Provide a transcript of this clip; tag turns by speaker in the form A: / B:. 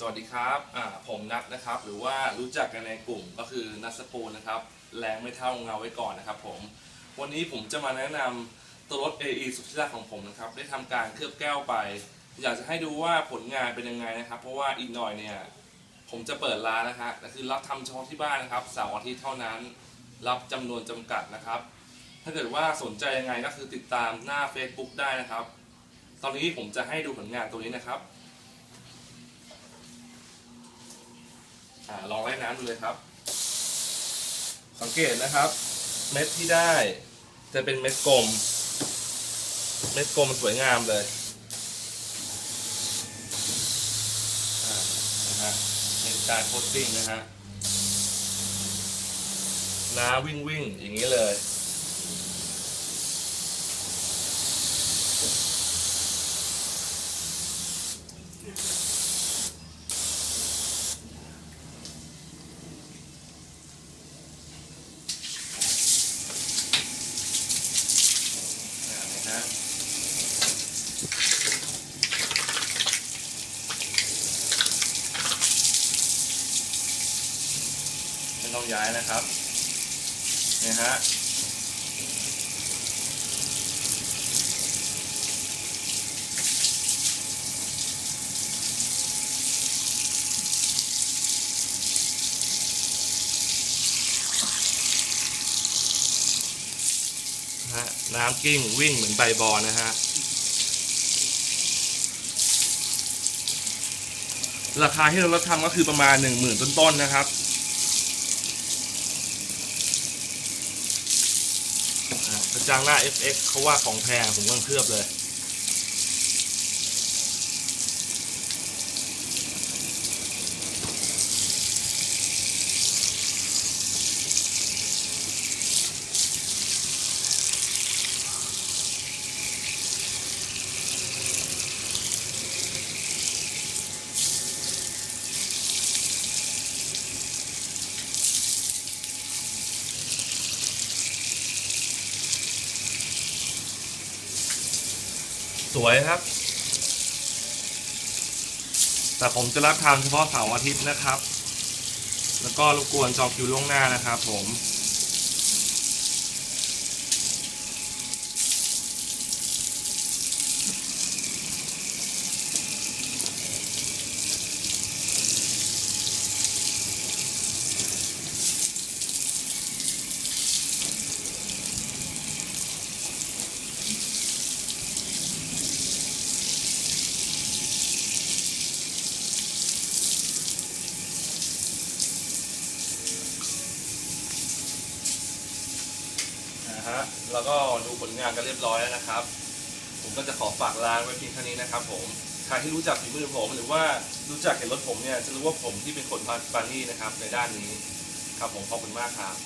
A: สวัสดีครับผมนัทนะครับ หรือว่ารู้จักกันในกลุ่มก็คือนัทสปูนนะครับ แรงไม่เท่าเงาไว้ก่อนนะครับผม วันนี้ผมจะมาแนะนำตัวรถ AE สุดที่รักของผมนะครับ ได้ทำการเคลือบแก้วไป อยากจะให้ดูว่าผลงานเป็นยังไงนะครับ เพราะว่าอีกหน่อยเนี่ย ผมจะเปิดร้านนะฮะแต่คือรับทำเฉพาะที่บ้านนะครับเสาร์อาทิตย์เท่านั้น รับจำนวนจำกัดนะครับ ถ้าเกิดว่าสนใจยังไงก็คือติดตามหน้า Facebook ได้นะครับ ตอนนี้ผมจะให้ดูผลงานตัวนี้นะครับ อ่าลองไล่น้ำดูเลยครับ สังเกตนะครับ เม็ดที่ได้จะเป็นเม็ดกลม เม็ดกลมสวยงามเลยนะฮะเป็นการโคตติ้งนะฮะน้าวิ่งวิ่งอย่างนี้เลยอา นะไม่ต้องย้ายนะครับเนี่ยฮะ นะฮะน้ำกิ้งวิ่งเหมือนใบบอลนะฮะ ราคาที่เราลดทำก็คือประมาณหนึ่งหมื่นต้นๆนะครับกระจังหน้า FX เขาว่าของแพงผมก็เคลือบเลย สวยครับ แต่ผมจะรับทำเฉพาะเสาร์อาทิตย์นะครับ แล้วก็รบกวนจองคิวล่วงหน้านะครับผม ฮะแล้วก็ดูผลงานกันเรียบร้อยแล้วนะครับ ผมก็จะขอฝากร้านไว้เพียงเท่านี้นะครับ ผมใครที่รู้จักฝีมือผมหรือว่ารู้จักเห็นรถผมเนี่ยจะรู้ว่าผมที่เป็นคนพาปานี่นะครับ ในด้านนี้ครับผมขอบคุณมากครับ